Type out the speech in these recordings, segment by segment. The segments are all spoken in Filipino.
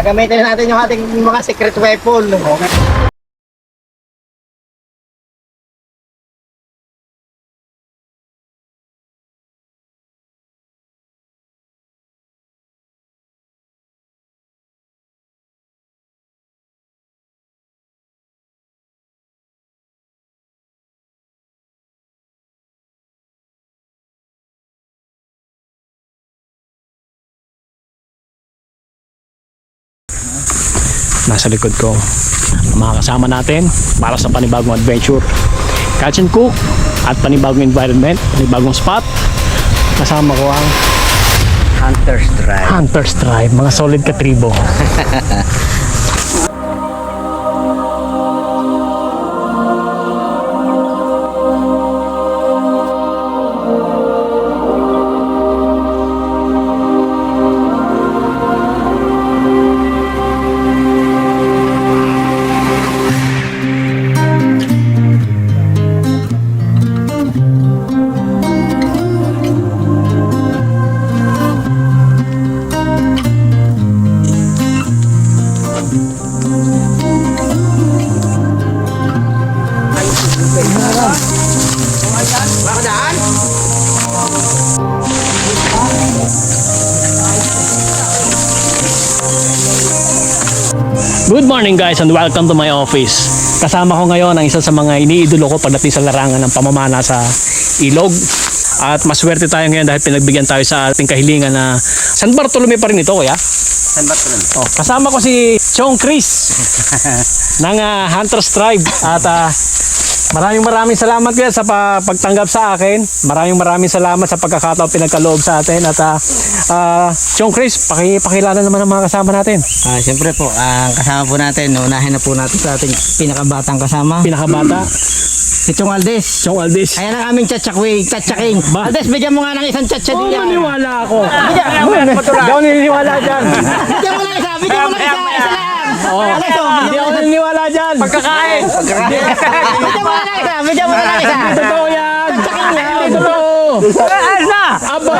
Gagamitin natin yung ating mga secret weapon. Nasa likod ko. Mga kasama natin para sa panibagong adventure. Catch and cook at panibagong environment panibagong spot. Kasama ko ang Hunter's Drive. Hunter's Tribe mga solid katribo morning guys and welcome to my office. Kasama ko ngayon ang isa sa mga iniidolo ko pagdating sa larangan ng pamamana sa ilog. At maswerte tayo ngayon dahil pinagbigyan tayo sa ating kahilingan na San Bartolome pa rin ito kuya. San Bartolome. Oh, kasama ko si Chong Chris ng ah, Hunter's Tribe at ah, maraming maraming salamat kuya sa pa- pagtanggap sa akin. Maraming maraming salamat sa pagkakataon pinagkaloob sa atin at ah, ah, Chong Chris, paki pakilala naman ang mga kasama natin. Ah, siyempre po, ang kasama po natin, unahin na po natin sa ating pinakabatang kasama, Pinakabata, si Chong Aldes. Chong Aldis. Ayan ang aming tsatsakwi, tsatsaking. Aldes, bigyan mo nga ng isang tsatsa Oh, diyan. maniwala ako. Hindi ako naniniwala dyan. Bigyan mo lang isa, bigyan mo lang isa, Oh, Aldes, oh, hindi ako naniniwala dyan. Pagkakain. bigyan mo lang isa, bigyan mo lang isa. Totoo yan. Hindi totoo. Asa? Aba.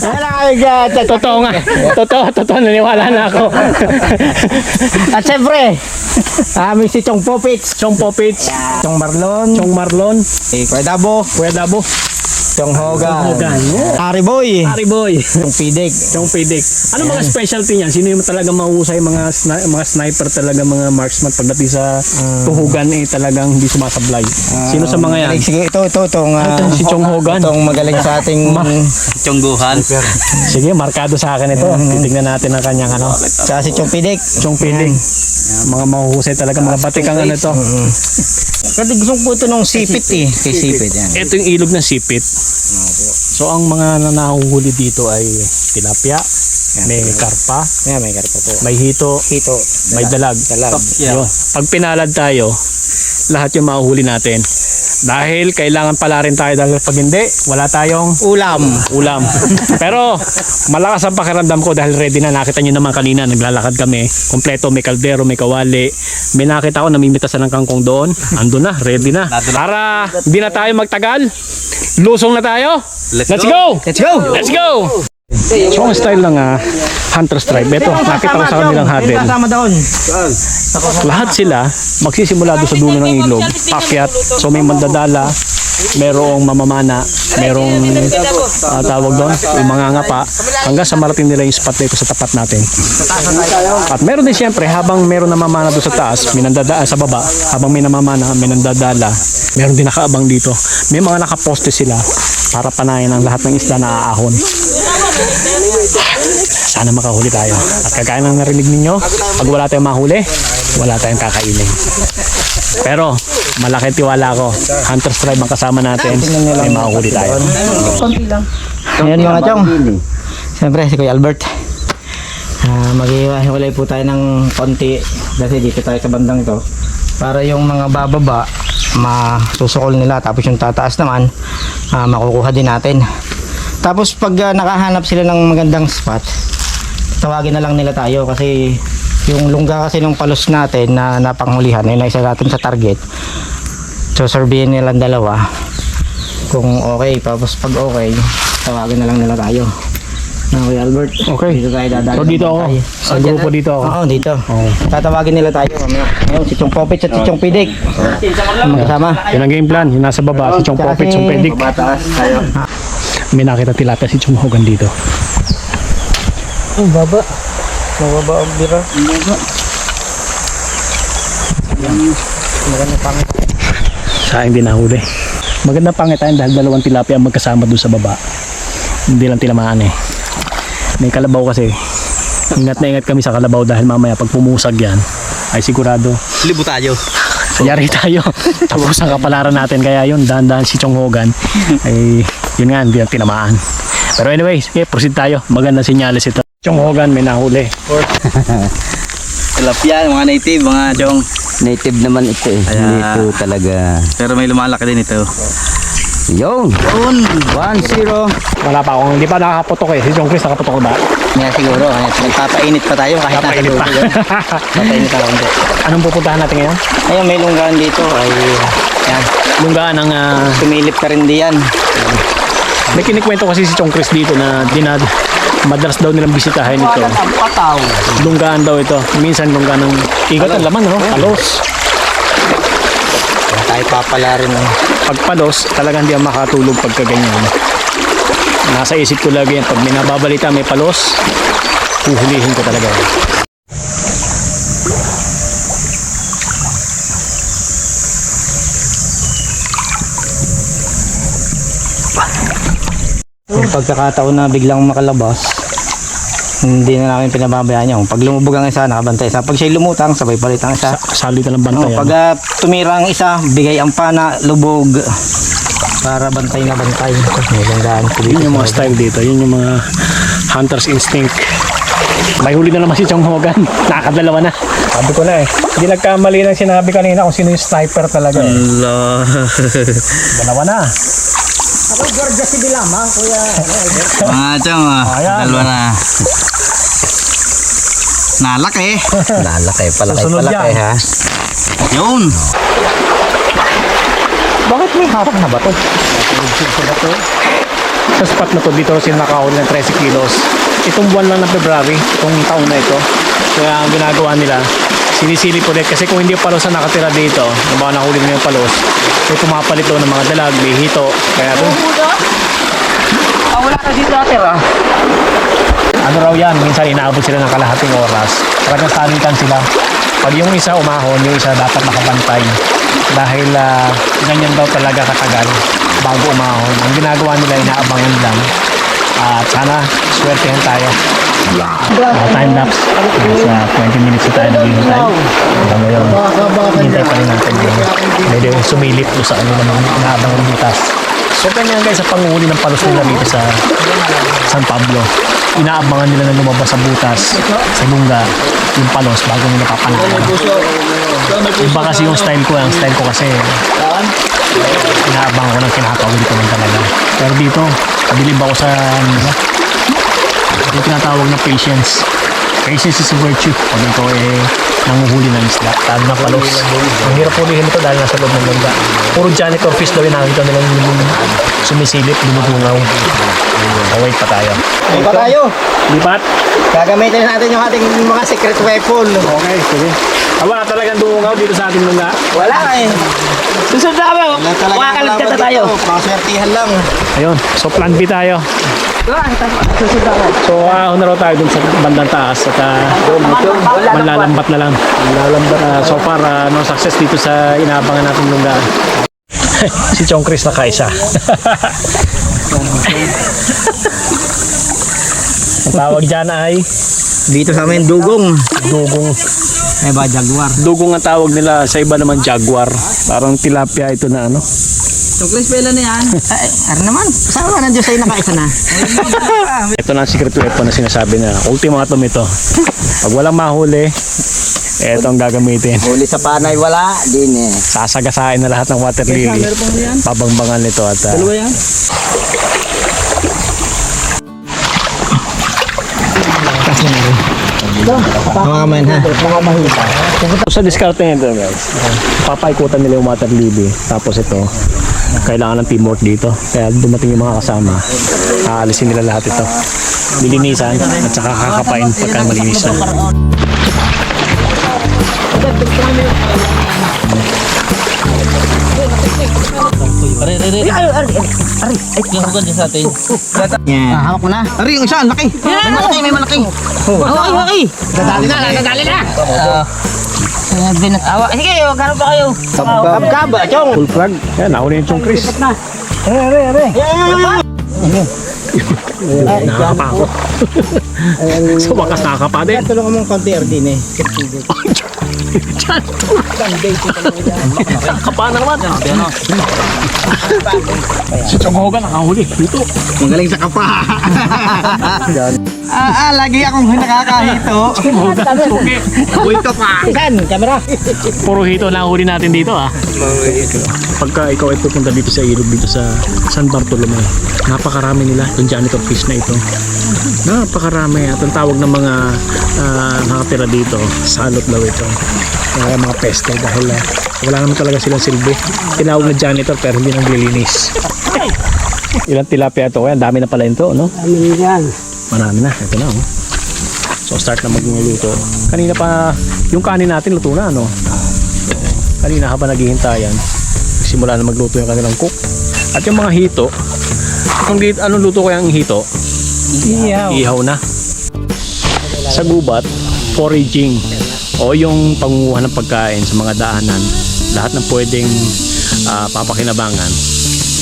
Wala kayo dyan, tsatsa. Totoo nga. Totoo, totoo. Naniwala na ako. At siyempre, aming si Chong Popits, Chong Popits. Chong Marlon, Chong Marlon. eh, Kuya Dabo, Kuya Dabo. Chong Hogan, Hogan. Ari Boy, Pari Boy. Chong Pidig. Chong Pidik. Ano mga specialty niyan? Sino yung talaga mahusay mga sni- mga sniper talaga mga marksman pagdating sa tuhugan eh talagang hindi sumasablay. Sino sa mga yan? Magaling, sige, ito, ito, itong, ah, Ito, si Chong Hogan. Itong magaling sa ating Tiyongguhan. Sige, markado sa akin ito. Titignan natin ang kanyang ano. sa si Chong Pidik. Chong Pidik. Mga mahuhusay talaga, mga batikang ano ito. Kasi gusto ko ito nung sipit eh. Kay sipit yan. Ito yung ilog ng sipit. So ang mga na- nahuhuli dito ay tilapia, may karpa, Yan, may karpa po. may hito, Hito. may dalag. Dalag. Yun. Pag pinalad tayo, lahat yung mahuhuli natin. Dahil kailangan pala rin tayo dahil pag hindi, wala tayong Ulam. ulam. Pero malakas ang pakiramdam ko dahil ready na. Nakita nyo naman kanina, naglalakad kami. Kompleto, may kaldero, may kawali. May nakita ko, namimitasan ng kangkong doon. Ando na, ready na. Para hindi na tayo magtagal, lusong na tayo. Let's Let's go. go! Let's go! Let's go! So ang style ng ah, Hunter's Tribe, ito, nakita ko sa kanilang huddle. Lahat sila magsisimula doon sa dulo ng ilog, pakyat. So may mandadala, merong mamamana, merong ah, tawag doon, yung mga ngapa, hanggang sa marating nila yung spot dito sa tapat natin. At meron din siyempre, habang meron namamana doon sa taas, may nandadaan sa baba, habang may namamana, may nandadala, meron din nakaabang dito. May mga nakaposte sila para panayan ang lahat ng isda na aahon. Sana makahuli tayo. At kagaya ng narinig ninyo, pag wala tayong mahuli, wala tayong kakainin. Pero, malaki tiwala ko. Hunter's Tribe ang kasama natin. May mahuli tayo. Ayan mga chong. Siyempre si Kuya Albert. Ah, maghiwalay po tayo ng konti kasi dito tayo sa bandang to para yung mga bababa masusukol nila tapos yung tataas naman ah, makukuha din natin. Tapos pag ah, nakahanap sila ng magandang spot, tawagin na lang nila tayo kasi yung lungga kasi ng palos natin na napanghulihan, yun na isa natin sa target. So surveyin nila dalawa kung okay tapos pag okay tawagin na lang nila tayo Na Kuya Albert. Okay. Dito tayo dadali. So dito ako. Tayo. Sa Oh, grupo dito ako. Oo, dito. Oo. Tatawagin nila tayo. Ngayon, si Chong Popit at si Chong Pidik. Magkasama. Yun ang game plan. Yung nasa baba, si Chong Popit, si- Chong Pedik. Babataas tayo. May nakita tilapia si Chong Hogan dito. Ang baba. Mababa ang bira. Maganda pangit. Sa akin din nahuli. Magandang pangitain dahil dalawang tilapia ang magkasama doon sa baba. Hindi lang tilamaan eh. May kalabaw kasi. Ingat na ingat kami sa kalabaw dahil mamaya pag pumusag yan, ay sigurado Libo tayo. Yari tayo. Tapos ang kapalaran natin. Kaya yun, dahan-dahan si Chong Hogan. Ay, yun nga, hindi ang tinamaan. Pero anyways, okay, proceed tayo. Maganda sinyalis ito. Chong Hogan, may nahuli. Tilapia, mga native, mga chong. Native naman ito eh. Kaya- Hindi ito talaga. Pero may lumalaki din ito. Yun! Yun! 1-0. Wala pa akong, hindi pa nakaputok eh. Si Chong Chris nakaputok ba? Kaya siguro, kaya nagpapainit pa tayo kahit nasa Napainit pa. loob. Papainit ako hindi. Anong pupuntahan natin ngayon? Ayun, may lunggaan dito. Ay, yan. Lunggaan ng ah, Tumilip ka rin diyan. May kinikwento kasi si Chong Chris dito na dinad madalas daw nilang bisitahin ito. Lunggaan daw ito. Minsan lunggaan ng igat ang laman, no? Palos. Kaya tayo papala rin. eh. Pag palos, talagang hindi makatulog pagka ganyan. Nasa isip ko lagi yan. Pag may nababalita may palos, huhulihin ko talaga. Pagkakataon na biglang makalabas, hindi na namin pinababayaan yun. Pag lumubog ang isa, nakabantay isa. Pag siya lumutang, sabay palit ang isa. Kasali ka ng Oh, bantayan. pag ah, tumira ang isa, bigay ang pana, lubog. Para bantay na bantay. May dito. Yun yung mga style dito. Yun yung mga hunter's instinct. May huli na naman si Chong Hogan. Nakakadalawa na. Sabi ko na eh. Hindi nagkamali ng sinabi kanina kung sino yung sniper talaga eh. Allah. Dalawa na. Mga chong, ah, Ayan. dalawa na. Nalaki. Lalaki, palaki, Susunod palaki yan. ha. Yun. Bakit may hawak na bato? Sa spot na to, dito sila nakahuli ng 13 kilos. Itong buwan lang ng February, itong taon na ito. Kaya ang ginagawa nila, sinisilip ulit. Kasi kung hindi yung palos ang nakatira dito, mga nahuli nila yung palos, may pumapalit doon ng mga dalag, may hito. Kaya doon, Ah, wala ka dito atir ah. ano raw yan, minsan inaabot sila ng kalahating oras. Talagang salitan sila. Pag yung isa umahon, yung isa dapat nakabantay. Dahil ah, ganyan daw talaga katagal bago umahon. Ang ginagawa nila, inaabangan lang. At sana, swertehan tayo. Uh, time lapse. Nasa 20 minutes na tayo naghihintay. Hanggang ngayon, hintay pa rin natin yung medyo sumilip doon sa ano naman inaabangan butas. So ganyan guys, sa panguhuli ng palos nila dito sa San Pablo. Inaabangan nila na lumabas sa butas, sa lungga, yung palos bago nila papanalan. Iba kasi yung style ko, ang style ko kasi inaabangan ko ng kinakawin ko ng talaga. Pero dito, kabilib ako sa ano Yung tinatawag na patience. Patience is a virtue. Pag ikaw eh nanguhuli ng isda, lalo na palos. Ang hirap hulihin ito dahil nasa loob ng lungga. Puro janitor fish daw yung nakikita nila yung sumisilip, lumutungaw. Oh, wait pa tayo. May pa tayo. Lipat? Gagamitin natin yung ating mga secret weapon. Okay, sige. Ah, wala talagang dungaw dito sa ating lungga. Wala eh. Susunod na kami. Makakaligtas na tayo. dito. Paswertihan lang. Ayun, so plan B tayo. So, uh, na raw tayo dun sa bandang taas at uh, manlalambat na lang. Manlalambat. Uh, so far, uh, no success dito sa inaabangan natin lungga. si Chong Chris na kaisa. Ang tawag dyan ay Dito sa amin, dugong. dugong. Ay ba, jaguar. Dugong ang tawag nila sa iba naman jaguar. Parang tilapia ito na ano. Choklis pela na yan. Ay, ano naman? Sama na Diyos ay nakaisa na. Ito na ang secret weapon na sinasabi na ultimatum ito. Pag walang mahuli, ito ang gagamitin. Huli sa panay, wala. Din eh. Sasagasain na lahat ng water lily. Babangbangan nito at uh, yan? Kasi na rin. Mga man ha. sa diskarte nito guys, papaikutan nila yung water lily. Tapos ito, kailangan ng teamwork dito. Kaya dumating yung mga kasama, aalisin nila lahat ito. lilinisan at saka kakapain pagka malinis na. Ari, ari, ari. Ay, ari, ari. Yung hugan dyan sa atin. Yeah. Ah, hawak mo na. Ari, yung isa, laki. May malaki, may malaki. Hawak, hawak eh. Dadali na, dadali na. Binatawa. Sige, harap pa kayo. Kabkaba, chong. Full flag. Yan, nahuli yung chong Chris. Nakakapa ako. so wakas nakakapa din. Tulungan mo ng konti, Ardine. Nakakapa na naman. Si Chong Hogan nakahuli. Dito. Magaling sa kapa. ah, ah, lagi akong nakakahito. Chong Hogan. Okay. Uy, kapa. Saan? Camera? Puro hito na huli natin dito ah. Pagka ikaw ay pupunta dito sa ilog dito sa San Bartolome, napakarami nila yung janitor fish na ito. Napakarami at ang tawag ng mga ah, nakatira dito, salot daw ito. Kaya mga peste dahil ah, wala naman talaga silang silbi. Tinawag na janitor pero hindi naglilinis. Ilang tilapia ito? Kaya ang dami na pala ito, no? Marami na. Ito na, oh. So start na magluluto. Kanina pa, yung kanin natin luto na, no? kanina habang naghihintayan nagsimula na magluto yung kanilang cook at yung mga hito kung di, anong luto kaya ang hito? Iyaw. ihaw na sa gubat foraging o yung pangunguha ng pagkain sa mga daanan lahat ng pwedeng ah, papakinabangan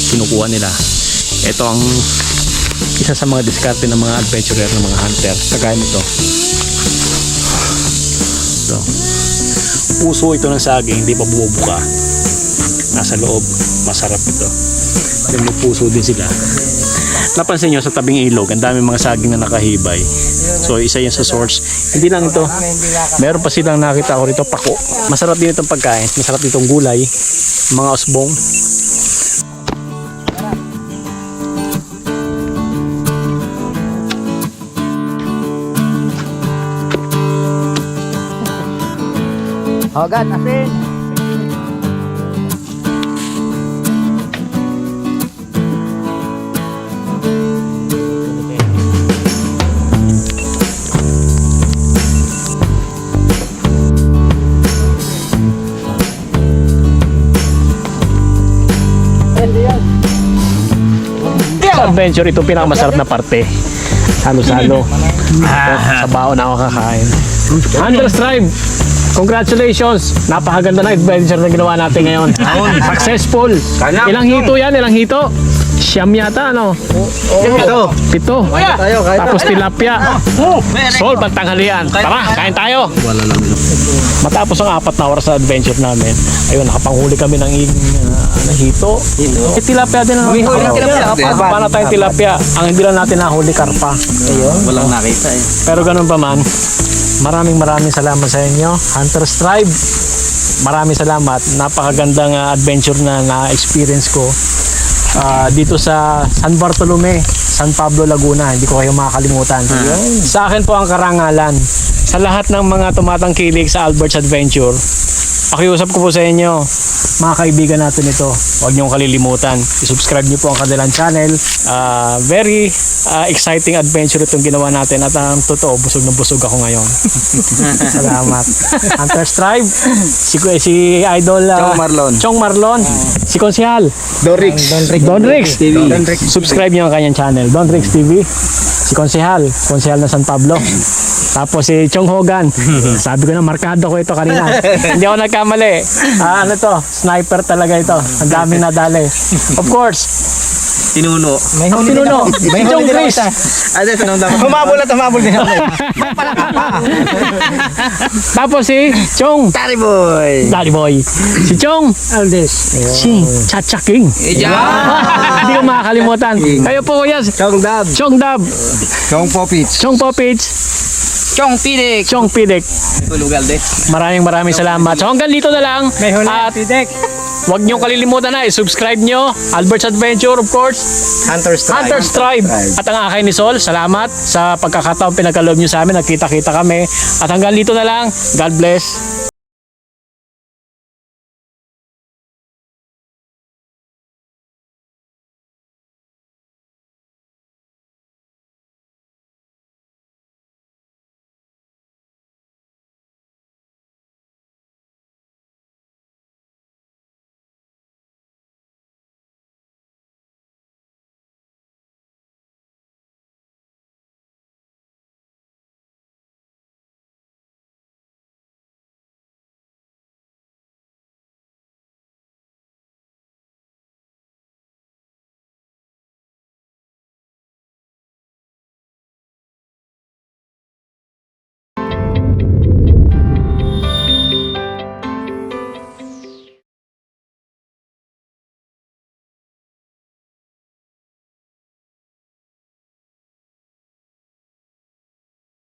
kinukuha nila. Ito ang isa sa mga diskarte ng mga adventurer ng mga hunter kagaya nito. So, puso ito ng saging hindi pa bumubuka. Nasa loob masarap ito. May puso din sila napansin nyo sa tabing ilog ang dami mga saging na nakahibay. So isa yan sa source. Hindi lang ito. Meron pa silang nakita ko rito pako. Masarap din itong pagkain. Masarap ditong gulay. Mga osbong Hogan, asin. Adventure ito pinakamasarap na parte halo-salo sa baon na ako kakain Hunter's Tribe Congratulations! Napakaganda na adventure na ginawa natin ngayon. Successful! Ilang hito yan? Ilang hito? Siyam yata, ano? Ito. Pito. Tapos tilapia. Solve ang tanghalian. Tara, kain tayo. Matapos ang apat na oras sa adventure namin, ayun, nakapanghuli kami ng in, uh, hito. Eh, tilapia din ang huli. Paano tayong tilapia? Ang hindi lang natin nahuli, karpa. Walang nakita eh. Pero ganun pa man, maraming maraming salamat sa inyo. Hunter's Tribe, maraming salamat. Napakagandang uh, adventure na na-experience ko ah, dito sa San Bartolome, San Pablo, Laguna. Hindi ko kayo makakalimutan. Sa akin po ang karangalan. Sa lahat ng mga tumatangkilik sa Albert's Adventure, pakiusap ko po sa inyo, mga kaibigan natin ito, huwag niyong kalilimutan. I-subscribe niyo po ang kanilang channel. Ah, very ah, exciting adventure itong ginawa natin at ang totoo, busog na busog ako ngayon. Salamat. Hunter's Tribe, si, si Idol ah, Chong Marlon. Chong Marlon, si Konsihal, Dorix. Don Rix. Subscribe niyo ang kanyang channel, Don Rix TV. Si Konsehal, Konsehal na San Pablo. Tapos si Chong Hogan. Sabi ko na markado ko ito kanina. Hindi ako nagkamali. Ah, ano to? Sniper talaga ito. Ang daming nadali. Of course, Tinuno. May huli din pinuno, ako. si May Chong huli din ako. Ate, tanong dapat. Humabol at humabol din ako. Tapos si Chong. Tari boy. Daddy boy. Si Chong. Aldes. Si Chacha King. Hindi ko makakalimutan. Kayo po kuya. Chong Dab. Chong Dab. Chong Popits. Chong Popits. Chong Pidik. Chong Pidek. Tulugal de. Maraming maraming salamat. So hanggang dito na lang. May huli at Pidek. Huwag niyong kalilimutan na, i-subscribe niyo. Albert's Adventure, of course. Hunter's Tribe. Hunter's Tribe. At ang akin ni Sol, salamat sa pagkakataon pinagkaloob niyo sa amin. Nagkita-kita kami. At hanggang dito na lang. God bless.